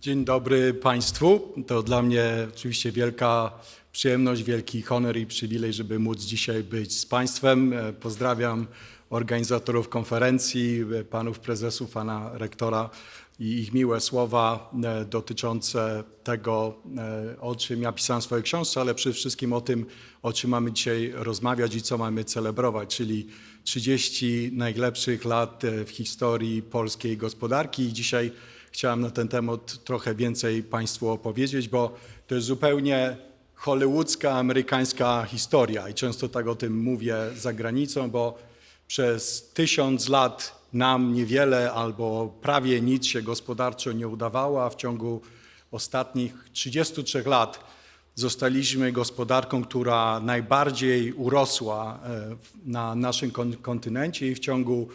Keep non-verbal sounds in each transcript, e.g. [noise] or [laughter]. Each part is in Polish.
Dzień dobry Państwu. To dla mnie oczywiście wielka przyjemność, wielki honor i przywilej, żeby móc dzisiaj być z Państwem. E, Pozdrawiam organizatorów konferencji, e, panów prezesów, pana rektora i ich miłe słowa e, dotyczące tego, o czym ja pisałem w swojej książce, ale przede wszystkim o tym, o czym mamy dzisiaj rozmawiać i co mamy celebrować, czyli 30 najlepszych lat w historii polskiej gospodarki. I dzisiaj chciałem na ten temat trochę więcej Państwu opowiedzieć, bo to jest zupełnie hollywoodzka, amerykańska historia i często tak o tym mówię za granicą, bo przez tysiąc lat nam niewiele albo prawie nic się gospodarczo nie udawało, a w ciągu ostatnich 33 lat zostaliśmy gospodarką, która najbardziej urosła e, na naszym kon- kontynencie i w ciągu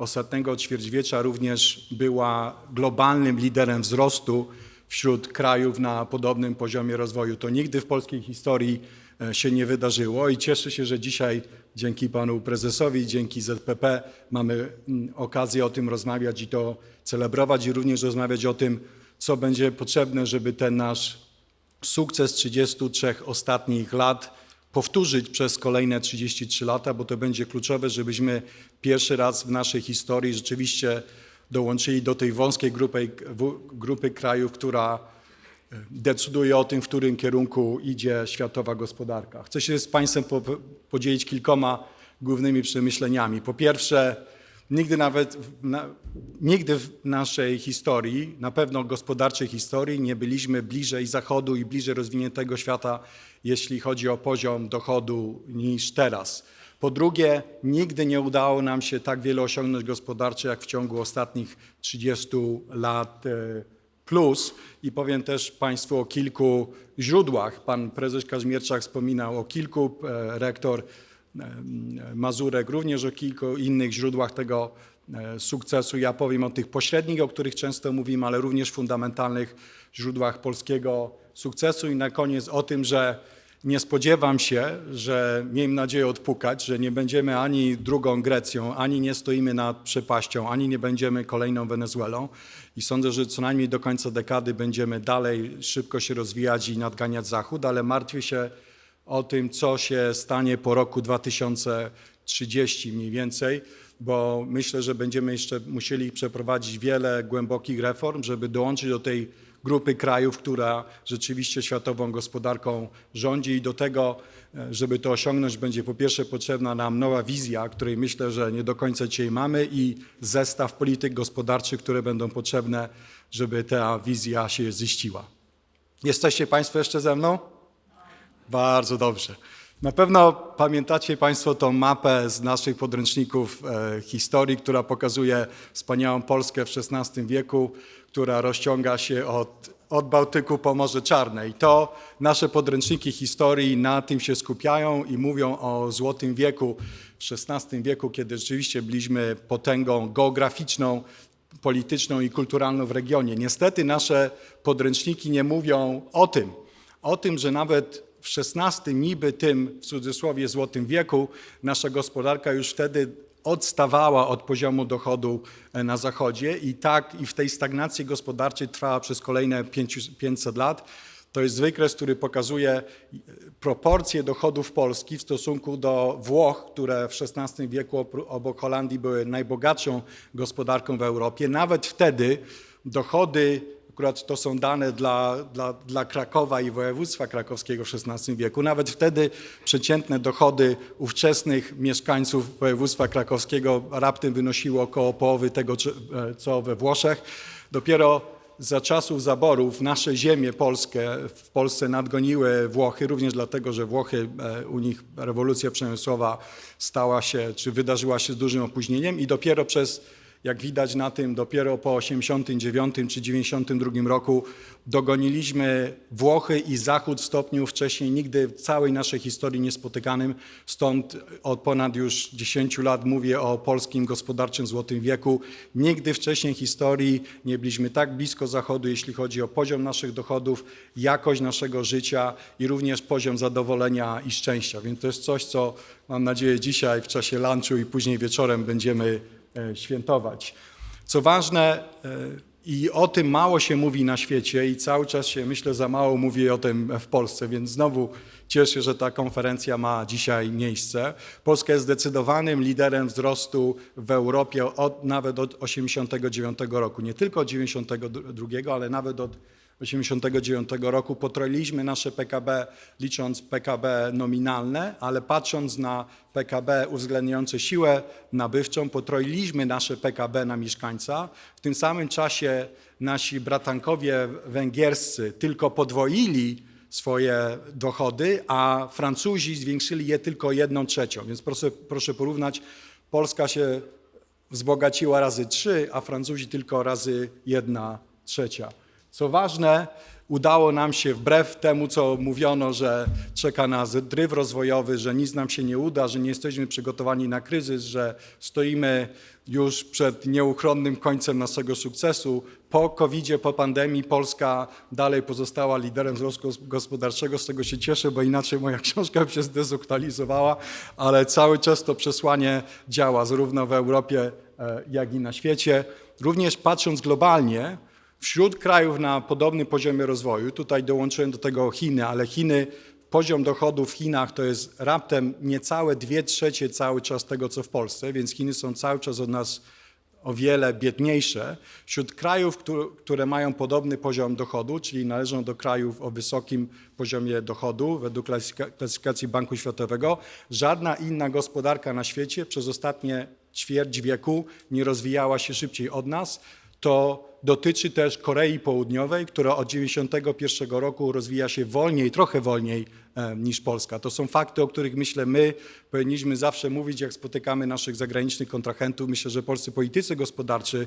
ostatniego ćwierćwiecza również była globalnym liderem wzrostu wśród krajów na podobnym poziomie rozwoju. To nigdy w polskiej historii e, się nie wydarzyło i cieszę się, że dzisiaj dzięki panu prezesowi, dzięki ZPP mamy mm, okazję o tym rozmawiać i to celebrować i również rozmawiać o tym, co będzie potrzebne, żeby ten nasz sukces 33 ostatnich lat powtórzyć przez kolejne 33 lata, bo to będzie kluczowe, żebyśmy pierwszy raz w naszej historii rzeczywiście dołączyli do tej wąskiej grupy, grupy krajów, która e, decyduje o tym, w którym kierunku idzie światowa gospodarka. Chcę się z Państwem po, podzielić kilkoma głównymi przemyśleniami. Po pierwsze, nigdy nawet na, nigdy w naszej historii, na pewno gospodarczej historii, nie byliśmy bliżej Zachodu i bliżej rozwiniętego świata, jeśli chodzi o poziom dochodu niż teraz. Po drugie, nigdy nie udało nam się tak wiele osiągnąć gospodarczo jak w ciągu ostatnich 30 lat e, plus. I powiem też Państwu o kilku źródłach. Pan prezes Kazimierczak wspominał o kilku, e, rektor Mazurek również o kilku innych źródłach tego e, sukcesu. Ja powiem o tych pośrednich, o których często mówimy, ale również fundamentalnych źródłach polskiego sukcesu i na koniec o tym, że nie spodziewam się, że miejmy nadzieję odpukać, że nie będziemy ani drugą Grecją, ani nie stoimy nad przepaścią, ani nie będziemy kolejną Wenezuelą. I sądzę, że co najmniej do końca dekady będziemy dalej szybko się rozwijać i nadganiać Zachód, ale martwię się o tym, co się stanie po roku 2030 mniej więcej, bo myślę, że będziemy jeszcze musieli przeprowadzić wiele głębokich reform, żeby dołączyć do tej grupy krajów, która rzeczywiście światową gospodarką rządzi i do tego, e, żeby to osiągnąć, będzie po pierwsze potrzebna nam nowa wizja, której myślę, że nie do końca dzisiaj mamy i zestaw polityk gospodarczych, które będą potrzebne, żeby ta wizja się ziściła. Jesteście Państwo jeszcze ze mną? Bardzo dobrze. Na pewno pamiętacie Państwo tą mapę z naszych podręczników e, historii, która pokazuje wspaniałą Polskę w XVI wieku, która rozciąga się od, od Bałtyku po Morze Czarne. I to nasze podręczniki historii na tym się skupiają i mówią o Złotym Wieku w XVI wieku, kiedy rzeczywiście byliśmy potęgą geograficzną, polityczną i kulturalną w regionie. Niestety nasze podręczniki nie mówią o tym, o tym, że nawet w XVI, niby tym w cudzysłowie złotym wieku, nasza gospodarka już wtedy odstawała od poziomu dochodu e, na Zachodzie i tak i w tej stagnacji gospodarczej trwała przez kolejne 500 500 lat. To jest wykres, który pokazuje e, proporcje dochodów Polski w stosunku do Włoch, które w XVI wieku obok Holandii były najbogatszą gospodarką w Europie. Nawet wtedy dochody Akurat to są dane dla, dla, dla Krakowa i województwa krakowskiego w XVI wieku. Nawet wtedy przeciętne dochody ówczesnych mieszkańców województwa krakowskiego raptem wynosiły około połowy tego, e, co we Włoszech. Dopiero za czasów zaborów nasze ziemie polskie w Polsce nadgoniły Włochy, również dlatego, że Włochy, e, u nich rewolucja przemysłowa stała się, czy wydarzyła się z dużym opóźnieniem i dopiero przez jak widać na tym, dopiero po 89 czy 92 roku dogoniliśmy Włochy i Zachód w stopniu wcześniej nigdy w całej naszej historii niespotykanym. Stąd od ponad już 10 lat mówię o polskim gospodarczym złotym wieku. Nigdy wcześniej w historii nie byliśmy tak blisko Zachodu, jeśli chodzi o poziom naszych dochodów, jakość naszego życia i również poziom zadowolenia i szczęścia. Więc to jest coś, co mam nadzieję dzisiaj w czasie lunchu i później wieczorem będziemy świętować. Co ważne, e, I o tym mało się mówi na świecie i cały czas się, myślę, za mało mówi o tym w Polsce, więc znowu cieszę że ta konferencja ma dzisiaj miejsce. Polska jest zdecydowanym liderem wzrostu w Europie od, nawet od 89 roku. Nie tylko od 92, ale nawet od 89 roku potroiliśmy nasze PKB, licząc PKB nominalne, ale patrząc na PKB uwzględniające siłę nabywczą, potroiliśmy nasze PKB na mieszkańca. W tym samym czasie nasi bratankowie węgierscy tylko podwoili swoje dochody, a Francuzi zwiększyli je tylko jedną trzecią. Więc proszę, proszę porównać, Polska się wzbogaciła razy trzy, a Francuzi tylko razy jedna trzecia. Co ważne, udało nam się wbrew temu, co mówiono, że czeka nas dryf rozwojowy, że nic nam się nie uda, że nie jesteśmy przygotowani na kryzys, że stoimy już przed nieuchronnym końcem naszego sukcesu. Po covid po pandemii Polska dalej pozostała liderem wzrostu gospodarczego. Z tego się cieszę, bo inaczej moja [laughs] książka by się zdezaktualizowała, ale cały czas to przesłanie działa zarówno w Europie, e, jak i na świecie. Również patrząc globalnie, Wśród krajów na podobnym poziomie rozwoju, tutaj dołączyłem do tego Chiny, ale Chiny, poziom dochodu w Chinach to jest raptem niecałe dwie trzecie cały czas tego, co w Polsce, więc Chiny są cały czas od nas o wiele biedniejsze. Wśród krajów, które mają podobny poziom dochodu, czyli należą do krajów o wysokim poziomie dochodu według klasyfikacji Banku Światowego, żadna inna gospodarka na świecie przez ostatnie ćwierć wieku nie rozwijała się szybciej od nas. To dotyczy też Korei Południowej, która od 1991 roku rozwija się wolniej, trochę wolniej e, niż Polska. To są fakty, o których myślę my powinniśmy zawsze mówić, jak spotykamy naszych zagranicznych kontrahentów. Myślę, że polscy politycy gospodarczy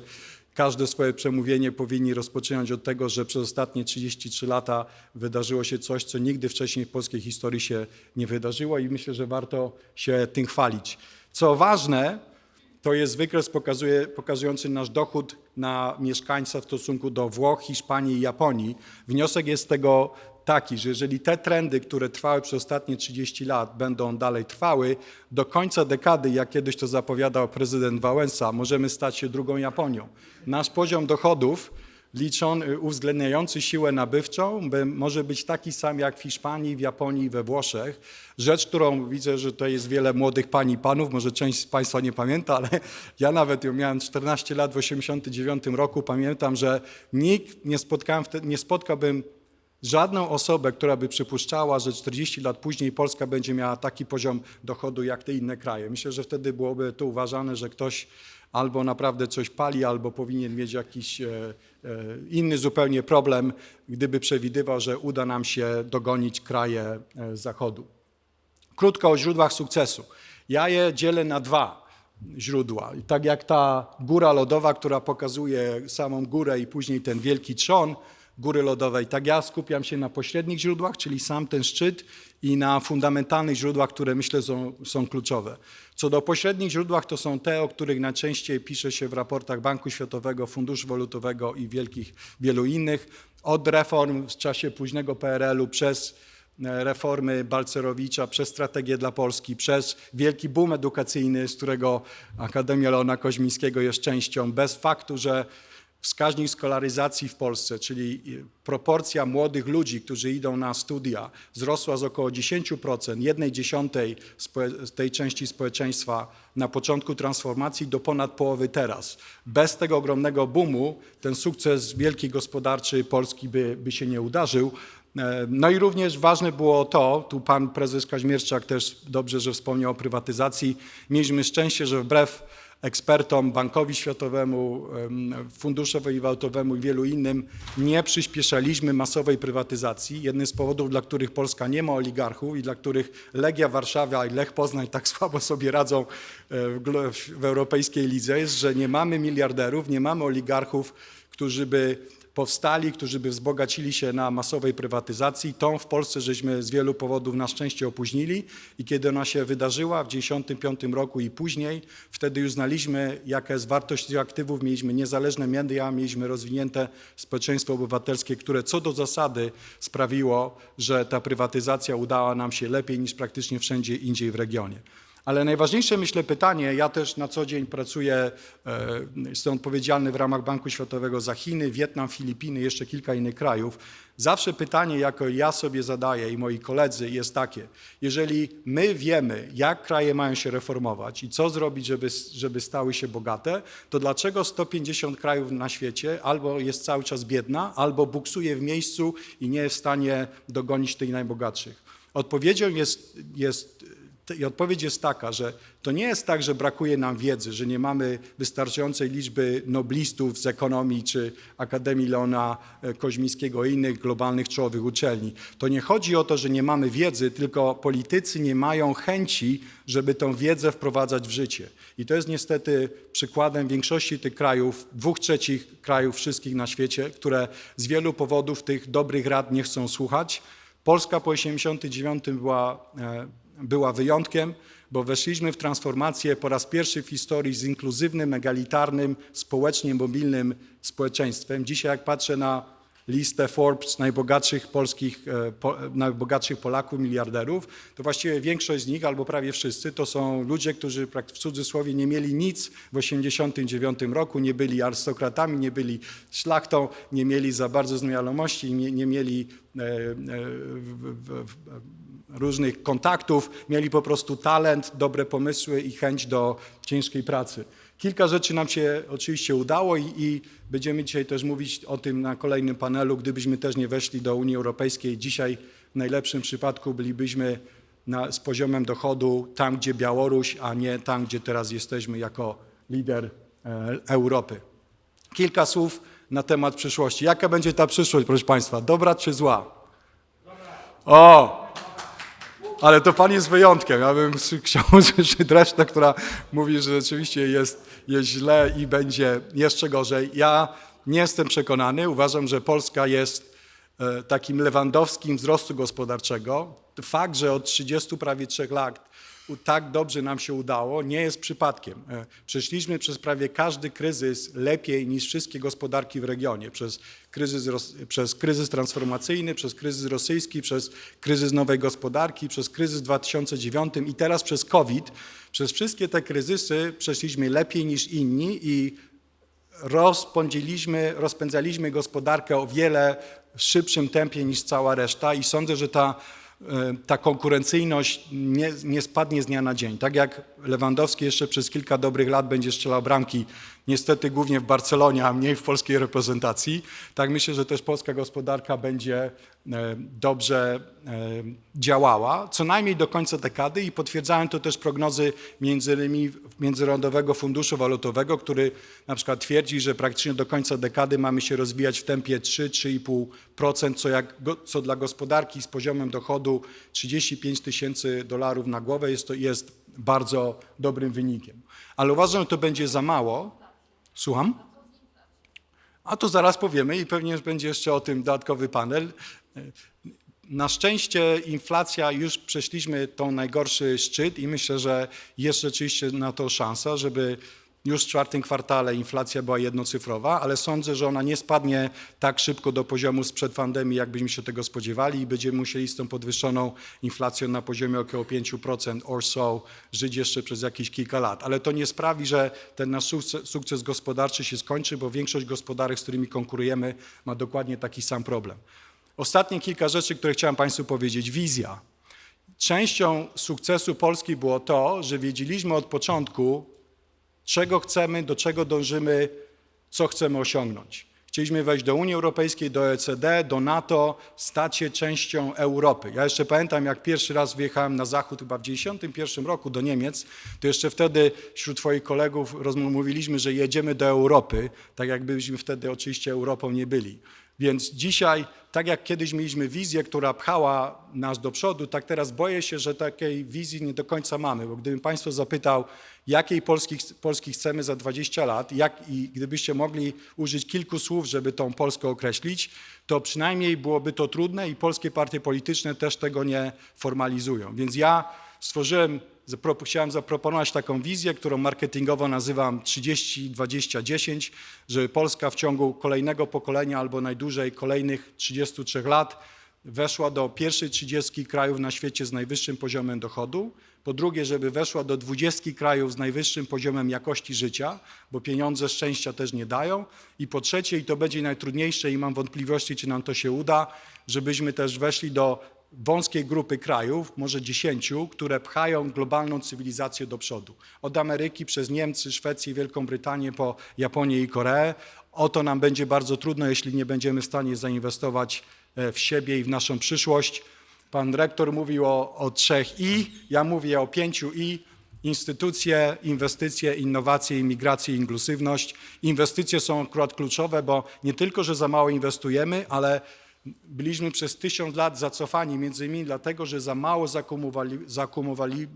każde swoje przemówienie powinni rozpoczynać od tego, że przez ostatnie 33 lata wydarzyło się coś, co nigdy wcześniej w polskiej historii się nie wydarzyło i myślę, że warto się tym chwalić. Co ważne, to jest wykres pokazuje, pokazujący nasz dochód na mieszkańca w stosunku do Włoch, Hiszpanii i Japonii. Wniosek jest z tego taki, że jeżeli te trendy, które trwały przez ostatnie 30 lat, będą dalej trwały, do końca dekady, jak kiedyś to zapowiadał prezydent Wałęsa, możemy stać się drugą Japonią. Nasz poziom dochodów liczony, uwzględniający siłę nabywczą może być taki sam jak w Hiszpanii, w Japonii, we Włoszech. Rzecz, którą widzę, że to jest wiele młodych pani i panów, może część z Państwa nie pamięta, ale [laughs] ja nawet ją miałem 14 lat w 89 roku. Pamiętam, że nikt nie, spotkałem, nie spotkałbym żadną osobę, która by przypuszczała, że 40 lat później Polska będzie miała taki poziom dochodu jak te inne kraje. Myślę, że wtedy byłoby to uważane, że ktoś albo naprawdę coś pali, albo powinien mieć jakiś e, e, inny zupełnie problem, gdyby przewidywał, że uda nam się dogonić kraje e, Zachodu. Krótko o źródłach sukcesu. Ja je dzielę na dwa źródła. I tak jak ta góra lodowa, która pokazuje samą górę i później ten wielki trzon, góry lodowej. Tak ja skupiam się na pośrednich źródłach, czyli sam ten szczyt i na fundamentalnych źródłach, które myślę są, są kluczowe. Co do pośrednich źródłach, to są te, o których najczęściej pisze się w raportach Banku Światowego, Funduszu Walutowego i wielkich, wielu innych. Od reform w czasie późnego PRL-u przez e, reformy Balcerowicza, przez strategię dla Polski, przez wielki boom edukacyjny, z którego Akademia Leona Koźmińskiego jest częścią, bez faktu, że wskaźnik skolaryzacji w Polsce, czyli proporcja młodych ludzi, którzy idą na studia, wzrosła z około 10%, jednej dziesiątej z tej części społeczeństwa na początku transformacji do ponad połowy teraz. Bez tego ogromnego boomu ten sukces wielki gospodarczy Polski by, by się nie udarzył. E, no i również ważne było to, tu pan prezes Kaźmierczak też dobrze, że wspomniał o prywatyzacji. Mieliśmy szczęście, że wbrew ekspertom, Bankowi Światowemu, Funduszowi Walutowemu i wielu innym nie przyspieszaliśmy masowej prywatyzacji. Jednym z powodów, dla których Polska nie ma oligarchów i dla których Legia Warszawa i Lech Poznań tak [laughs] słabo sobie radzą e, w, w europejskiej lidze jest, że nie mamy miliarderów, nie mamy oligarchów, którzy by powstali, którzy by wzbogacili się na masowej prywatyzacji. Tą w Polsce żeśmy z wielu powodów na szczęście opóźnili i kiedy ona się wydarzyła w 1995 roku i później, wtedy już znaliśmy, jaka jest wartość aktywów, mieliśmy niezależne media, mieliśmy rozwinięte społeczeństwo obywatelskie, które co do zasady sprawiło, że ta prywatyzacja udała nam się lepiej niż praktycznie wszędzie indziej w regionie. Ale najważniejsze, myślę, pytanie, ja też na co dzień pracuję, e, jestem odpowiedzialny w ramach Banku Światowego za Chiny, Wietnam, Filipiny, jeszcze kilka innych krajów. Zawsze pytanie, jako ja sobie zadaję i moi koledzy, jest takie: jeżeli my wiemy, jak kraje mają się reformować i co zrobić, żeby, żeby stały się bogate, to dlaczego 150 krajów na świecie albo jest cały czas biedna, albo buksuje w miejscu i nie jest w stanie dogonić tych najbogatszych? Odpowiedzią jest, jest i odpowiedź jest taka, że to nie jest tak, że brakuje nam wiedzy, że nie mamy wystarczającej liczby noblistów z ekonomii czy Akademii Leona e, Koźmińskiego i innych globalnych czołowych uczelni. To nie chodzi o to, że nie mamy wiedzy, tylko politycy nie mają chęci, żeby tą wiedzę wprowadzać w życie. I to jest niestety przykładem większości tych krajów, dwóch trzecich krajów wszystkich na świecie, które z wielu powodów tych dobrych rad nie chcą słuchać. Polska po 1989 była e, była wyjątkiem, bo weszliśmy w transformację po raz pierwszy w historii z inkluzywnym, egalitarnym, społecznie mobilnym społeczeństwem. Dzisiaj jak patrzę na listę Forbes najbogatszych polskich, e, po, najbogatszych Polaków, miliarderów, to właściwie większość z nich, albo prawie wszyscy, to są ludzie, którzy w cudzysłowie nie mieli nic w 1989 roku, nie byli arystokratami, nie byli szlachtą, nie mieli za bardzo znajomości, nie, nie mieli e, e, w, w, w, różnych kontaktów, mieli po prostu talent, dobre pomysły i chęć do ciężkiej pracy. Kilka rzeczy nam się oczywiście udało i, i, będziemy dzisiaj też mówić o tym na kolejnym panelu. Gdybyśmy też nie weszli do Unii Europejskiej, dzisiaj w najlepszym przypadku bylibyśmy na, z poziomem dochodu tam, gdzie Białoruś, a nie tam, gdzie teraz jesteśmy jako lider e, Europy. Kilka słów na temat przyszłości. Jaka będzie ta przyszłość, proszę Państwa? Dobra czy zła? O! Ale to pan jest wyjątkiem. Ja bym [laughs] chciał usłyszeć resztę, która mówi, że rzeczywiście jest, jest źle i będzie jeszcze gorzej. Ja nie jestem przekonany. Uważam, że Polska jest e, takim lewandowskim wzrostu gospodarczego. Fakt, że od 30 prawie 3 lat tak dobrze nam się udało, nie jest przypadkiem. E, przeszliśmy przez prawie każdy kryzys lepiej niż wszystkie gospodarki w regionie. Przez kryzys, przez kryzys transformacyjny, przez kryzys rosyjski, przez kryzys nowej gospodarki, przez kryzys 2009 i teraz przez COVID. Przez wszystkie te kryzysy przeszliśmy lepiej niż inni i rozpędziliśmy, rozpędzaliśmy gospodarkę o wiele szybszym tempie niż cała reszta i sądzę, że ta ta konkurencyjność nie, nie, spadnie z dnia na dzień. Tak jak Lewandowski jeszcze przez kilka dobrych lat będzie strzelał bramki, niestety głównie w Barcelonie, a mniej w polskiej reprezentacji, tak myślę, że też polska gospodarka będzie e, dobrze e, działała, co najmniej do końca dekady i potwierdzają to też prognozy między innymi Międzynarodowego Funduszu Walutowego, który na przykład twierdzi, że praktycznie do końca dekady mamy się rozwijać w tempie 3-3,5%, co, jak, co dla gospodarki z poziomem dochodu 35 tysięcy dolarów na głowę jest, to jest bardzo dobrym wynikiem. Ale uważam, że to będzie za mało. Słucham? A to zaraz powiemy i pewnie będzie jeszcze o tym dodatkowy panel. Na szczęście inflacja, już przeszliśmy tą najgorszy szczyt i myślę, że jest rzeczywiście na to szansa, żeby już w czwartym kwartale inflacja była jednocyfrowa, ale sądzę, że ona nie spadnie tak szybko do poziomu sprzed pandemii, jakbyśmy się tego spodziewali i będziemy musieli z tą podwyższoną inflacją na poziomie około 5% or so żyć jeszcze przez jakieś kilka lat. Ale to nie sprawi, że ten nasz sukces, gospodarczy się skończy, bo większość gospodarek, z którymi konkurujemy, ma dokładnie taki sam problem. Ostatnie kilka rzeczy, które chciałem Państwu powiedzieć. Wizja. Częścią sukcesu Polski było to, że wiedzieliśmy od początku, czego chcemy, do czego dążymy, co chcemy osiągnąć. Chcieliśmy wejść do Unii Europejskiej, do OECD, do NATO, stać się częścią Europy. Ja jeszcze pamiętam, jak pierwszy raz wyjechałem na zachód, chyba w 1991 roku do Niemiec, to jeszcze wtedy wśród Twoich kolegów mówiliśmy, że jedziemy do Europy, tak jakbyśmy wtedy oczywiście Europą nie byli. Więc dzisiaj, tak jak kiedyś mieliśmy wizję, która pchała nas do przodu, tak teraz boję się, że takiej wizji nie do końca mamy, bo gdybym Państwa zapytał, jakiej Polski, Polski chcemy za 20 lat jak, i gdybyście mogli użyć kilku słów, żeby tą Polskę określić, to przynajmniej byłoby to trudne i polskie partie polityczne też tego nie formalizują. Więc ja stworzyłem chciałem zaproponować taką wizję, którą marketingowo nazywam 30-20-10, żeby Polska w ciągu kolejnego pokolenia albo najdłużej kolejnych 33 lat weszła do pierwszej 30 krajów na świecie z najwyższym poziomem dochodu, Po drugie, żeby weszła do 20 krajów z najwyższym poziomem jakości życia, bo pieniądze szczęścia też nie dają. I po trzecie, i to będzie najtrudniejsze i mam wątpliwości, czy nam to się uda, żebyśmy też weszli do wąskiej grupy krajów, może dziesięciu, które pchają globalną cywilizację do przodu. Od Ameryki przez Niemcy, Szwecję, Wielką Brytanię po Japonię i Koreę. O to nam będzie bardzo trudno, jeśli nie będziemy w stanie zainwestować e, w siebie i w naszą przyszłość. Pan rektor mówił o, o trzech I, ja mówię o pięciu I. Instytucje, inwestycje, innowacje, imigracje, inkluzywność. Inwestycje są akurat kluczowe, bo nie tylko, że za mało inwestujemy, ale byliśmy przez tysiąc lat zacofani, między innymi dlatego, że za mało zakumowali, zakumowali e,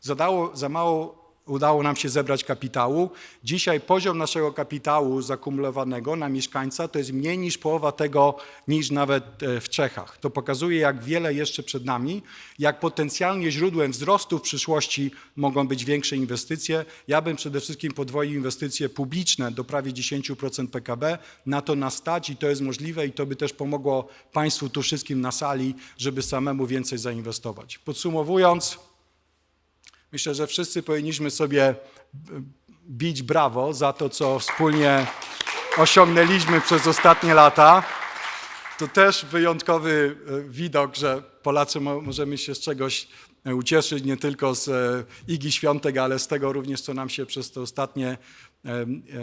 zadało, za mało udało nam się zebrać kapitału. Dzisiaj poziom naszego kapitału zakumulowanego na mieszkańca to jest mniej niż połowa tego, niż nawet e, w Czechach. To pokazuje, jak wiele jeszcze przed nami, jak potencjalnie źródłem wzrostu w przyszłości mogą być większe inwestycje. Ja bym przede wszystkim podwoił inwestycje publiczne do prawie 10% PKB. Na to nas stać i to jest możliwe i to by też pomogło Państwu tu wszystkim na sali, żeby samemu więcej zainwestować. Podsumowując, Myślę, że wszyscy powinniśmy sobie bić brawo za to, co wspólnie osiągnęliśmy przez ostatnie lata. To też wyjątkowy e, widok, że Polacy mo- możemy się z czegoś e, ucieszyć, nie tylko z e, Igi Świątek, ale z tego również, co nam się przez te ostatnie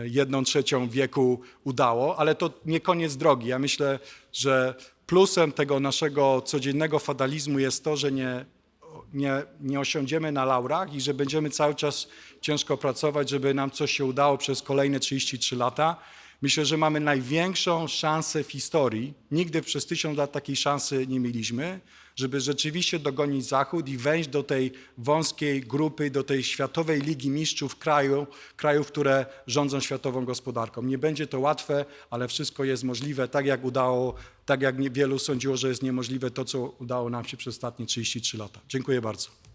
jedną trzecią wieku udało. Ale to nie koniec drogi. Ja myślę, że plusem tego naszego codziennego fatalizmu jest to, że nie nie, nie osiądziemy na laurach i że będziemy cały czas ciężko pracować, żeby nam coś się udało przez kolejne 33 lata. Myślę, że mamy największą szansę w historii. Nigdy przez tysiąc lat takiej szansy nie mieliśmy, żeby rzeczywiście dogonić Zachód i wejść do tej wąskiej grupy, do tej światowej ligi mistrzów kraju, krajów, które rządzą światową gospodarką. Nie będzie to łatwe, ale wszystko jest możliwe, tak jak udało, tak jak wielu sądziło, że jest niemożliwe to, co udało nam się przez ostatnie 33 lata. Dziękuję bardzo.